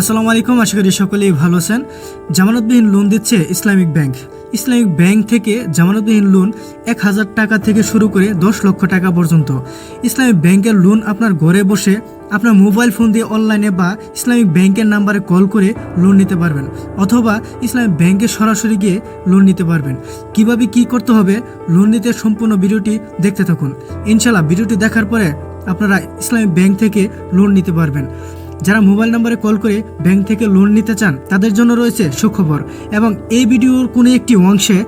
আসসালামু আলাইকুম, আশা করি সকলেই ভালো আছেন। জামানতবিহীন লোন দিচ্ছে ইসলামিক ব্যাংক। ইসলামিক ব্যাংক থেকে জামানতবিহীন লোন এক হাজার টাকা থেকে শুরু করে দশ লক্ষ টাকা পর্যন্ত। ইসলামিক ব্যাংকের লোন আপনার ঘরে বসে আপনার মোবাইল ফোন দিয়ে অনলাইনে বা ইসলামিক ব্যাংকের নাম্বারে কল করে লোন নিতে পারবেন, অথবা ইসলামিক ব্যাংকে সরাসরি গিয়ে লোন নিতে পারবেন। কীভাবে কি করতে হবে? লোন নিতে সম্পূর্ণ ভিডিওটি দেখতে থাকুন। ইনশাল্লাহ ভিডিওটি দেখার পরে আপনারা ইসলামিক ব্যাংক থেকে লোন নিতে পারবেন। যারা মোবাইল নম্বরে কল করে ব্যাংক থেকে লোন নিতে চান, তাদের জন্য রয়েছে সুখবর। এবং এই ভিডিওর কোনো একটি অংশে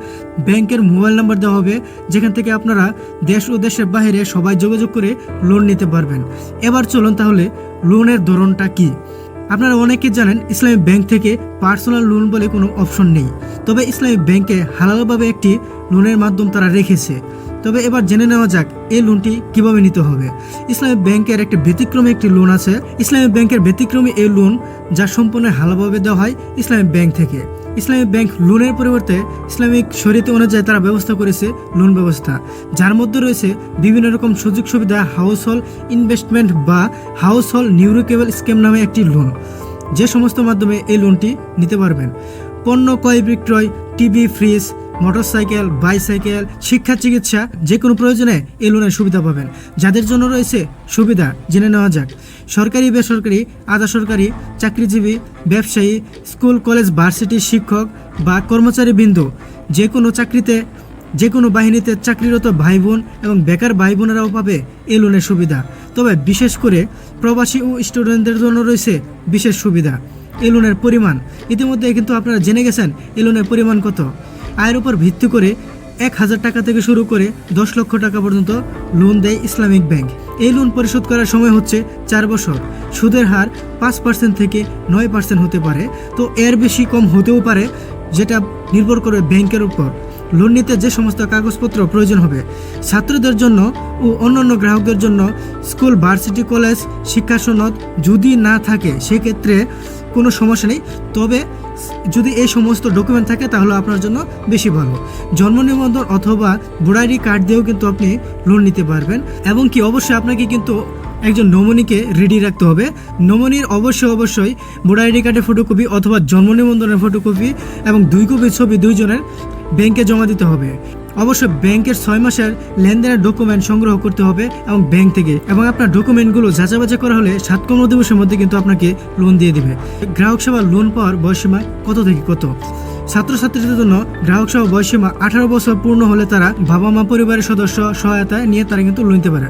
ব্যাংকের মোবাইল নাম্বার দেওয়া হবে, যেখান থেকে আপনারা দেশ ও দেশের বাইরে সবাই যোগাযোগ করে লোন নিতে পারবেন। এবার চলুন তাহলে লোনের ধরনটা কি? আপনারা অনেকে জানেন, ইসলামী ব্যাংক থেকে পার্সোনাল লোন বলে কোনো অপশন নেই। তবে ইসলামী ব্যাংকে হালালভাবে একটি লোনের মাধ্যম তারা রেখেছে। তবে এবার জেনে নেওয়া যাক এই লোনটি কীভাবে নিতে হবে। ইসলামী ব্যাংকের একটি ব্যতিক্রমী একটি লোন আছে। ইসলামী ব্যাংকের ব্যতিক্রমী এই লোন যা সম্পূর্ণ হালালভাবে দেওয়া হয় ইসলামী ব্যাংক থেকে। ইসলামী ব্যাংক লোনের পরিবর্তে ইসলামিক শরীয়তে অনুযায়ী তারা ব্যবস্থা করেছে লোন ব্যবস্থা, যার মধ্যে রয়েছে বিভিন্ন রকম সুযোগ সুবিধা হাউস হোল্ড ইনভেস্টমেন্ট বা হাউস হোল্ড নিউরোকেবল স্কিম নামে একটি লোন যে সমস্ত মাধ্যমে এই লোনটি নিতে পারবেন। পণ্য, ক্রয় বিক্রয় টিভি ফ্রিজ মোটরসাইকেল, বাইসাইকেল, শিক্ষা, চিকিৎসা যে কোনো প্রয়োজনে এই লোনের সুবিধা পাবেন। যাদের জন্য রয়েছে সুবিধা, জেনে নেওয়া যাক। সরকারি, বেসরকারি, আধা সরকারি, চাকরিজীবী, ব্যবসায়ী, স্কুল, কলেজ ভার্সিটির শিক্ষক বা কর্মচারী বিন্দু যে কোনো চাকরিতে যে কোনো বাহিনীতে চাকরিরত ভাই বোন এবং বেকার ভাই বোনেরাও পাবে এই লোনের সুবিধা। তবে বিশেষ করে প্রবাসী ও স্টুডেন্টদের জন্য রয়েছে বিশেষ সুবিধা। এই লোনের পরিমাণ ইতিমধ্যে কিন্তু আপনারা জেনে গেছেন এই লোনের পরিমাণ কত। আয়ের উপর ভিত্তি করে এক হাজার টাকা থেকে শুরু করে দশ লক্ষ টাকা পর্যন্ত লোন দেয় ইসলামিক ব্যাংক। এই লোন পরিশোধ করার সময় হচ্ছে চার বছর। সুদের হার পাঁচ পার্সেন্ট থেকে নয় পার্সেন্ট হতে পারে। তো এর বেশি কম হতেও পারে, যেটা নির্ভর করে ব্যাংকের উপর। লোন নিতে যে সমস্ত কাগজপত্র প্রয়োজন হবে, ছাত্রদের জন্য ও অন্যান্য গ্রাহকদের জন্য স্কুল, ভার্সিটি, কলেজ, শিক্ষা সনদ যদি না থাকে, সেক্ষেত্রে কোনো সমস্যা নেই। তবে যদি এই সমস্ত ডকুমেন্ট থাকে, তাহলে আপনার জন্য বেশি ভালো। জন্ম নিবন্ধন অথবা ভোটারি কার্ড দিয়েও কিন্তু আপনি লোন নিতে পারবেন। এবং কি অবশ্যই আপনাকে কিন্তু একজন নমনীকে রেডি রাখতে হবে। নমনীর অবশ্যই অবশ্যই ভোটার আইডি কার্ডের ফটোকপি অথবা জন্ম নিবন্ধনের ফটোকপি এবং দুই কপি ছবি দুইজনের ব্যাংকে জমা দিতে হবে। অবশ্য ব্যাংকের ছয় মাসের লেনদেনের ডকুমেন্ট সংগ্রহ করতে হবে এবং ব্যাংক থেকে। এবং আপনার ডকুমেন্টগুলো যাচাবাচা করা হলে সাত কর্ম দিবসের মধ্যে কিন্তু আপনাকে লোন দিয়ে দিবে। গ্রাহক সেবা লোন পাওয়ার বয়সীমা কত থেকে কত? ছাত্রছাত্রীদের জন্য গ্রাহক সেবা বয়সীমা আঠারো বছর পূর্ণ হলে তারা বাবা মা পরিবারের সদস্য সহায়তা নিয়ে তারা কিন্তু লোন নিতে পারে।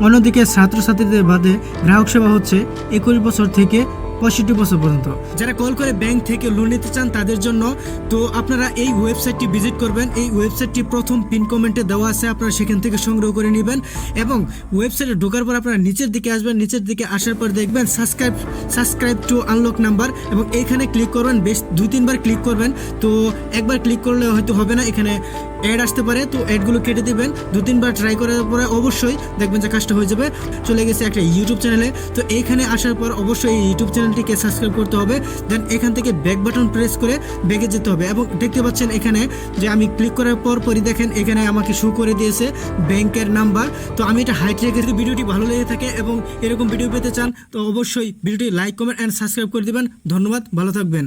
অন্যদিকে ছাত্রছাত্রীদের বাদে গ্রাহক সেবা হচ্ছে একুশ বছর থেকে পঁয়ষট্টি বছর পর্যন্ত। যারা কল করে ব্যাংক থেকে লোন নিতে চান তাদের জন্য, তো আপনারা এই ওয়েবসাইটটি ভিজিট করবেন। এই ওয়েবসাইটটি প্রথম পিন কমেন্টে দেওয়া আছে, আপনারা সেখান থেকে সংগ্রহ করে নেবেন এবং ওয়েবসাইটে ঢোকার পর আপনারা নিচের দিকে আসবেন, নিচের দিকে আসার পর দেখবেন subscribe subscribe to unlock number এবং এইখানে ক্লিক করবেন, বেশ দুই তিনবার ক্লিক করবেন। তো একবার ক্লিক করলে হয়তো হবে না, এখানে অ্যাড আসতে পারে, তো অ্যাডগুলো কেটে দিবেন। দু, তিনবার ট্রাই করার পরে অবশ্যই দেখবেন যে কাজটা হয়ে যাবে। চলে গেছে একটা ইউটিউব চ্যানেলে তো এইখানে আসার পর অবশ্যই এই ইউটিউব চ্যানেলটিকে সাবস্ক্রাইব করতে হবে। দেন এখান থেকে ব্যাক বাটন প্রেস করে ব্যাগে যেতে হবে। এবং দেখতে পাচ্ছেন এখানে যে আমি ক্লিক করার পর পরই দেখেন, এখানে আমাকে শো করে দিয়েছে ব্যাংকের নাম্বার তো আমি এটা হাইট রেখে ভিডিওটি ভালো লেগে থাকে এবং এরকম ভিডিও পেতে চান, তো অবশ্যই ভিডিওটি লাইক কমেন্ট অ্যান্ড সাবস্ক্রাইব করে দেবেন। ধন্যবাদ, ভালো থাকবেন।